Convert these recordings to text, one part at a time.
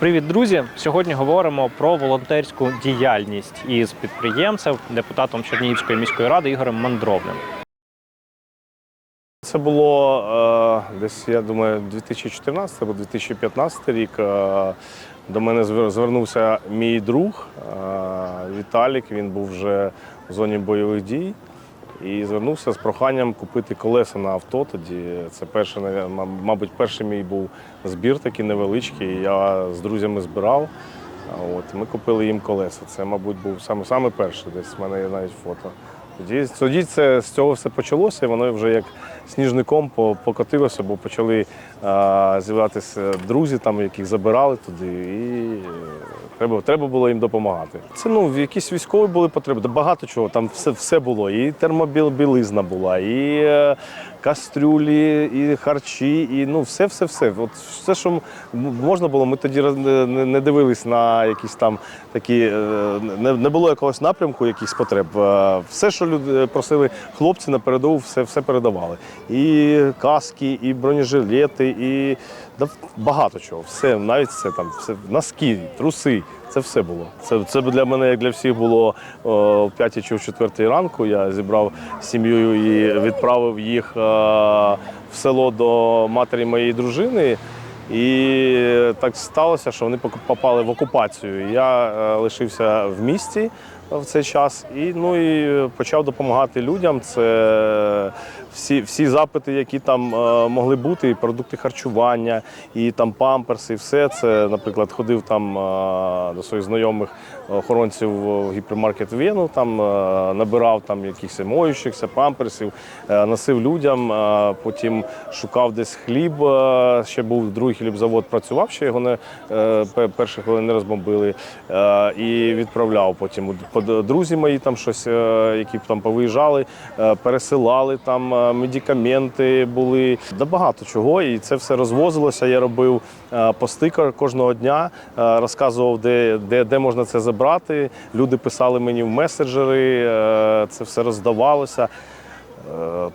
Привіт, друзі! Сьогодні говоримо про волонтерську діяльність із підприємцем, депутатом Чернігівської міської ради Ігорем Мандровним. Це було е, десь, я думаю, 2014 або 2015 рік. Е, до мене звер- звернувся мій друг е, Віталік. Він був вже в зоні бойових дій і звернувся з проханням купити колеса на авто. Тоді це перший, мабуть, перший мій був збір такий невеличкий. Я з друзями збирав. От, ми купили їм колеса. Це, мабуть, був саме, саме перший. Десь в мене є навіть фото. Тоді, тоді це, з цього все почалося, і воно вже як сніжником по- покотилося, бо почали а, з'являтися друзі, там, яких забирали туди, і е, треба, треба було їм допомагати. Це ну, якісь військові були потреби, багато чого, там все, все було. І термобілизна була, і е, кастрюлі, і харчі, і ну, все, все, все. От все, що можна було, ми тоді не, дивились на якісь там такі, е, не, було якогось напрямку, якихось потреб. Е, Все, що люди просили хлопці на передову, все, все передавали. І каски, і бронежилети, і да, багато чого. Все, навіть все там, все, носки, труси. Це все було. Це, це для мене, як для всіх, було о, о 5 чи в 4 ранку. Я зібрав сім'ю і відправив їх е, в село до матері моєї дружини. І так сталося, що вони попали в окупацію. Я е, лишився в місті в цей час і, ну, і почав допомагати людям. Це всі, всі запити, які там е, могли бути, і продукти харчування, і там памперси, і все це. Наприклад, ходив там е, до своїх знайомих охоронців в гіпермаркет Вену, там е, набирав там якихось моючихся, памперсів, е, носив людям. е, Потім шукав десь хліб. е, Ще був другий хлібзавод, працював, ще його не е, пе- перші хвилини не розбомбили. е, І відправляв потім. Друзі мої там щось, е, які там повиїжджали, е, пересилали там е, медикаменти були. Да багато чого. І це все розвозилося. Я робив е, пости кожного дня, е, розказував, де, де, де можна це забрати. Люди писали мені в меседжери, е, це все роздавалося.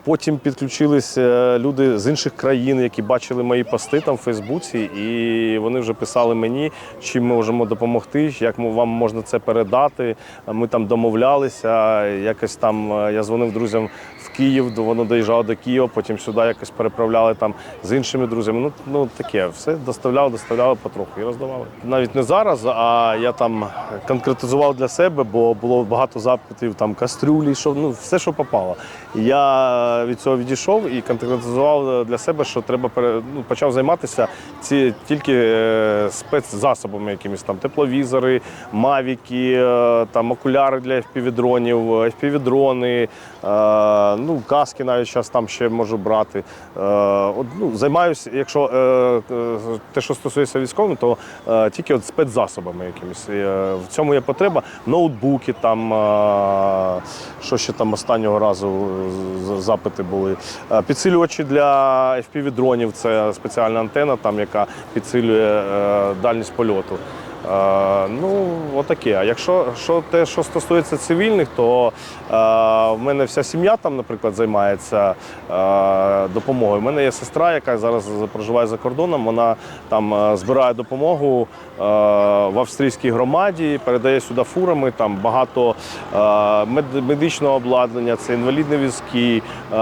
Потім підключилися люди з інших країн, які бачили мої пости там в Фейсбуці, і вони вже писали мені, чим ми можемо допомогти, як вам можна це передати. Ми там домовлялися. Якось там я дзвонив друзям Київ, воно доїжджало до Києва, потім сюди якось переправляли там з іншими друзями. Ну, ну таке, все доставляли, доставляли потроху і роздавали. Навіть не зараз, а я там конкретизував для себе, бо було багато запитів, там кастрюлі, що ну все, що попало. Я від цього відійшов і конкретизував для себе, що треба пере- ну, почав займатися ці тільки е, спецзасобами, якимись там тепловізори, мавіки, е, там окуляри для FPV-дронів, FPV-дрони, е, ну каски навіть зараз там ще можу брати. Е, от, ну, займаюся, якщо е, е, те, що стосується військовим, то е, тільки от спецзасобами якимись. Е, в цьому є потреба. Ноутбуки, там е, що ще там останнього разу запити були. Е, Підсилювачі для FPV-дронів це спеціальна антена, там, яка підсилює е, дальність польоту. Е, ну, отаке. А якщо що, те, що стосується цивільних, то е, в мене вся сім'я там, наприклад, займається е, допомогою. У мене є сестра, яка зараз проживає за кордоном. Вона там е, збирає допомогу е, в австрійській громаді, передає сюди фурами. Там багато е, медичного обладнання, це інвалідні візки, е,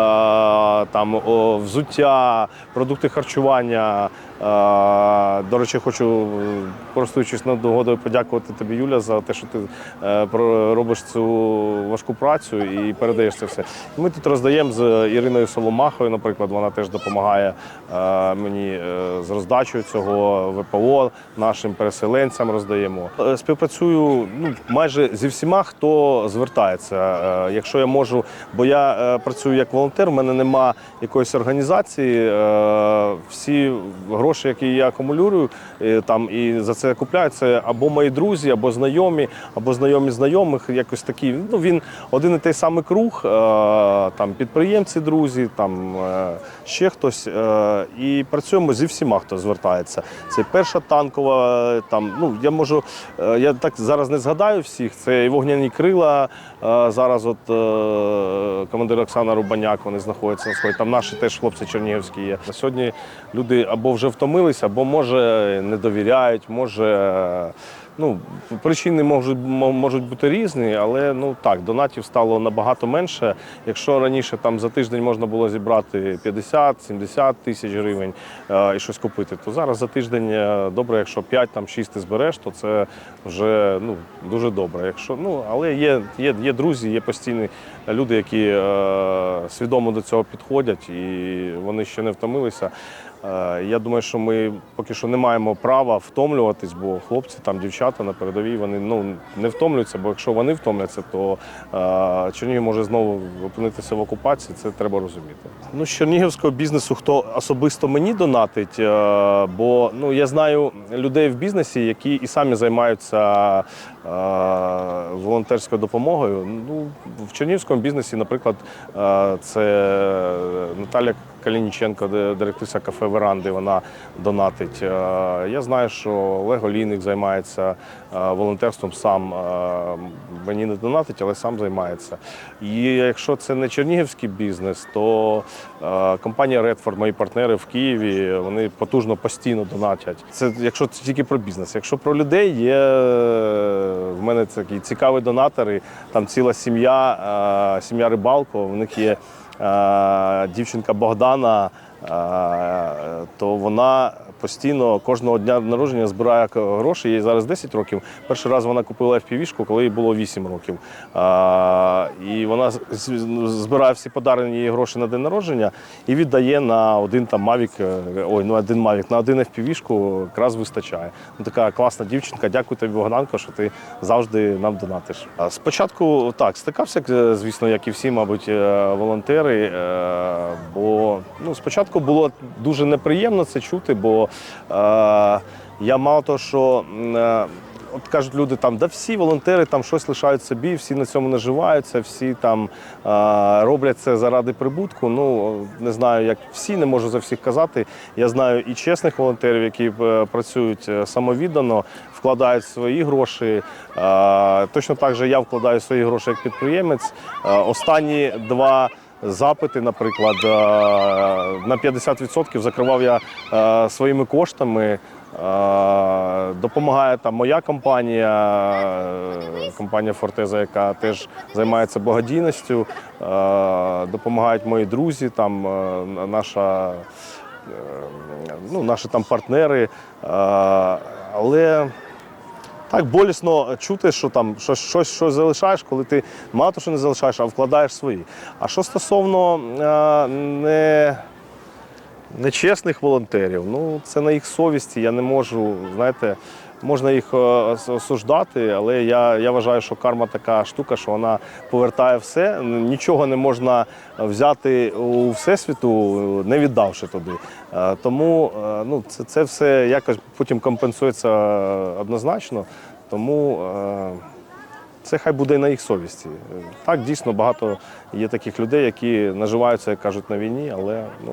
там взуття, продукти харчування. Е, До речі, хочу, користуючись нагодою, подякувати тобі, Юля, за те, що ти е, робиш цю важку працю і передаєш це все. Ми тут роздаємо з Іриною Соломахою, наприклад, вона теж допомагає е, мені з роздачею цього ВПО, нашим переселенцям роздаємо. Співпрацюю ну, майже зі всіма, хто звертається. Якщо я можу, бо я працюю як волонтер, у мене нема якоїсь організації. Всі гроші, які я акумулюю, е, там і за це купляю, це або мої друзі, або знайомі, або знайомі знайомих. Якось такі. Ну він один і той самий круг, е, там підприємці, друзі, там е, ще хтось. І працюємо зі всіма, хто звертається. Це перша танкова. Там ну я можу, я так зараз не згадаю всіх. Це і вогняні крила. Зараз, от командир Оксана Рубаняк, вони знаходяться на сході. Там наші теж хлопці чернігівські є. Сьогодні люди або вже втомилися, бо може не довіряють, може. Ну, причини можуть, можуть бути різні, але ну так, донатів стало набагато менше. Якщо раніше там за тиждень можна було зібрати 50-70 тисяч гривень е, і щось купити, то зараз за тиждень е, добре, якщо 5-6 ти збереш, то це вже ну, дуже добре. Якщо, ну, але є, є, є друзі, є постійні люди, які е, свідомо до цього підходять і вони ще не втомилися. Е, Я думаю, що ми поки що не маємо права втомлюватись, бо хлопці, там дівчата на передовій вони ну не втомлюються, бо якщо вони втомляться, то е, Чернігів може знову опинитися в окупації. Це треба розуміти. Ну з чернігівського бізнесу хто особисто мені донатить, е, бо ну я знаю людей в бізнесі, які і самі займаються е, волонтерською допомогою. Ну в чернігівському бізнесі, наприклад, е, це Наталя Калініченко, директриса кафе Веранди, вона донатить. Е, Я знаю, що Олег Олійник займається е, волонтерством сам. е, Мені не донатить, але сам займається. І якщо це не чернігівський бізнес, то компанія Redford, мої партнери в Києві, вони потужно постійно донатять. Це якщо це тільки про бізнес. Якщо про людей є в мене такі цікаві донатори, там ціла сім'я, сім'я рибалко, в них є дівчинка Богдана, е, то вона постійно кожного дня народження збирає гроші. Їй зараз 10 років. Перший раз вона купила FPV-шку, коли їй було 8 років. Е, І вона збирає всі подарені їй гроші на день народження і віддає на один там Mavic, е, ой, ну один Mavic, на один FPV-шку якраз вистачає. Ну, така класна дівчинка. Дякую тобі, Богданко, що ти завжди нам донатиш. А Спочатку так, стикався, е, звісно, як і всі, мабуть, е, волонтери. Бо ну, спочатку було дуже неприємно це чути, бо я мало того, що. е, От кажуть люди, там, да всі волонтери там щось лишають собі, всі на цьому наживаються, всі там е, роблять це заради прибутку. Ну не знаю, як всі, не можу за всіх казати. Я знаю і чесних волонтерів, які е, працюють е, самовіддано, вкладають свої гроші. Е, точно так же я вкладаю свої гроші як підприємець. Е, останні два. Запити, наприклад, е, на 50% закривав я е, своїми коштами. Е, Допомагає там моя компанія, компанія Фортеза, яка теж займається благодійністю. Допомагають мої друзі, там наша, ну, наші там партнери. Але так болісно чути, що там щось, щось, щось залишаєш, коли ти мало що не залишаєш, а вкладаєш свої. А що стосовно е, не, нечесних волонтерів, ну це на їх совісті. Я не можу, знаєте, можна їх е, осуждати, але я, я вважаю, що карма така штука, що вона повертає все. Нічого не можна взяти у всесвіту, не віддавши туди. Е, Тому е, ну, це, це все якось потім компенсується однозначно. Тому це хай буде на їх совісті. Так, дійсно багато є таких людей, які наживаються, як кажуть, на війні, але ну,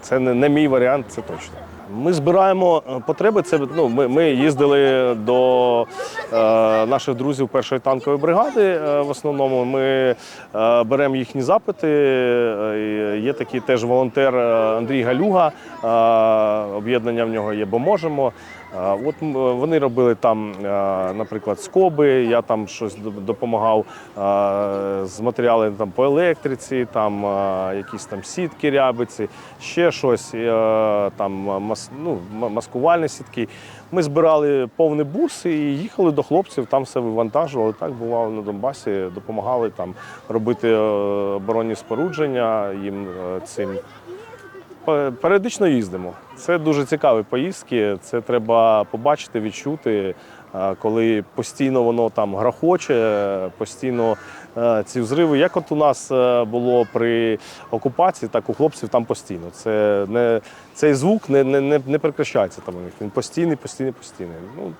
це не, не мій варіант, це точно. Ми збираємо е, потреби. Це ну, ми, ми їздили до е, наших друзів першої танкової бригади. е, в основному ми е, беремо їхні запити. Е, є такий теж волонтер е, Андрій Галюга. Е, об'єднання в нього є, бо можемо. Е, От вони робили там, наприклад, скоби. Я там щось допомагав з матеріалами там по електриці, там якісь там сітки, рябиці, ще щось е, там ну, маскувальні сітки. Ми збирали повний бус і їхали до хлопців, там все вивантажували. Так бувало на Донбасі, допомагали там робити е, оборонні спорудження їм е, цим. Періодично їздимо. Це дуже цікаві поїздки. Це треба побачити, відчути, коли постійно воно там грохоче, постійно ці взриви. Як от у нас е, було при окупації, так у хлопців там постійно. Це не цей звук не, не, не прекращається там у них. Він постійний, постійний, постійний. Ну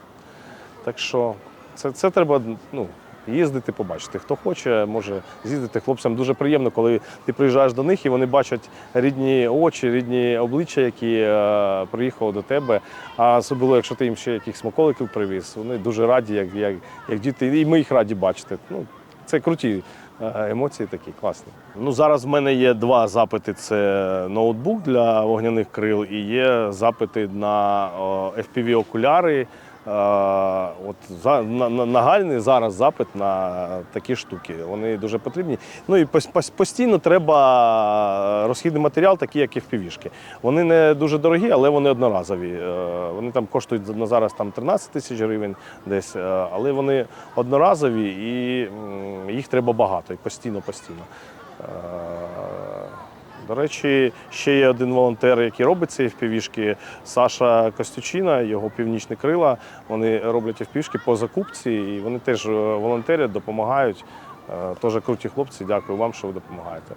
так що це, це треба ну, їздити, побачити. Хто хоче, може з'їздити. Хлопцям дуже приємно, коли ти приїжджаєш до них і вони бачать рідні очі, рідні обличчя, які е, приїхали до тебе. А особливо, якщо ти їм ще якихось смаколиків привіз, вони дуже раді, як, як, як діти, і ми їх раді бачити. Ну, це круті Е, Емоції такі класні. Ну, зараз в мене є два запити: це ноутбук для вогняних крил і є запити на FPV-окуляри. От за, на, на, нагальний зараз запит на такі штуки. Вони дуже потрібні. Ну і пос- пос- постійно треба розхідний матеріал, такий як і FPV-шки. Вони не дуже дорогі, але вони одноразові. Е, Вони там коштують на зараз там 13 тисяч гривень десь, е, але вони одноразові і їх треба багато і постійно, постійно. До речі, ще є один волонтер, який робить ці FPV-шки, Саша Костючина, його північні крила. Вони роблять FPV-шки по закупці, і вони теж е, волонтерять, допомагають. Е, Теж круті хлопці. Дякую вам, що ви допомагаєте.